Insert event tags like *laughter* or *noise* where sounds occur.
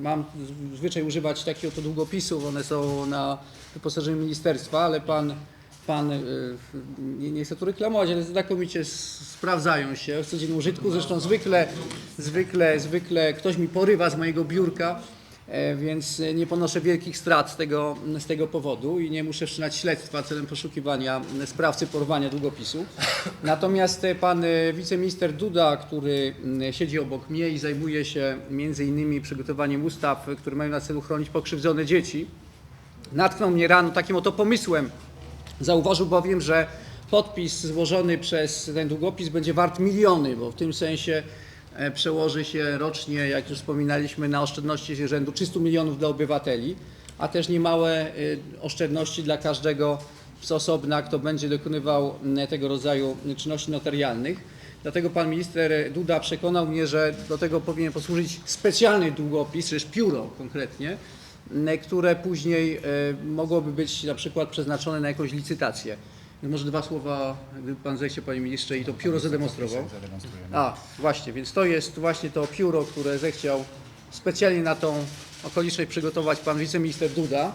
mam zwyczaj używać takich oto długopisów, one są na wyposażeniu ministerstwa, ale pan, pan y, nie, nie chcę tu reklamować, ale znakomicie sprawdzają się w codziennym użytku. Zresztą zwykle, zwykle, zwykle ktoś mi porywa z mojego biurka, e, więc nie ponoszę wielkich strat z tego, z tego powodu i nie muszę wszczynać śledztwa celem poszukiwania sprawcy porwania długopisu. *laughs* Natomiast e, pan e, wiceminister Duda, który mm, siedzi obok mnie i zajmuje się między innymi przygotowaniem ustaw, e, które mają na celu chronić pokrzywdzone dzieci, natknął mnie rano takim oto pomysłem. Zauważył bowiem, że podpis złożony przez ten długopis będzie wart miliony, bo w tym sensie e, przełoży się rocznie, jak już wspominaliśmy, na oszczędności rzędu 300 milionów dla obywateli, a też niemałe e, oszczędności dla każdego z osobna, kto będzie dokonywał m, tego rodzaju czynności notarialnych. Dlatego pan minister Duda przekonał mnie, że do tego powinien posłużyć specjalny długopis, czy też pióro konkretnie, które później e, mogłoby być na przykład przeznaczone na jakąś licytację. No Może dwa słowa, gdyby pan zechciał, panie ministrze, i to pióro zademonstrował. A, właśnie, więc to jest właśnie to pióro, które zechciał specjalnie na tą okoliczność przygotować pan wiceminister Duda.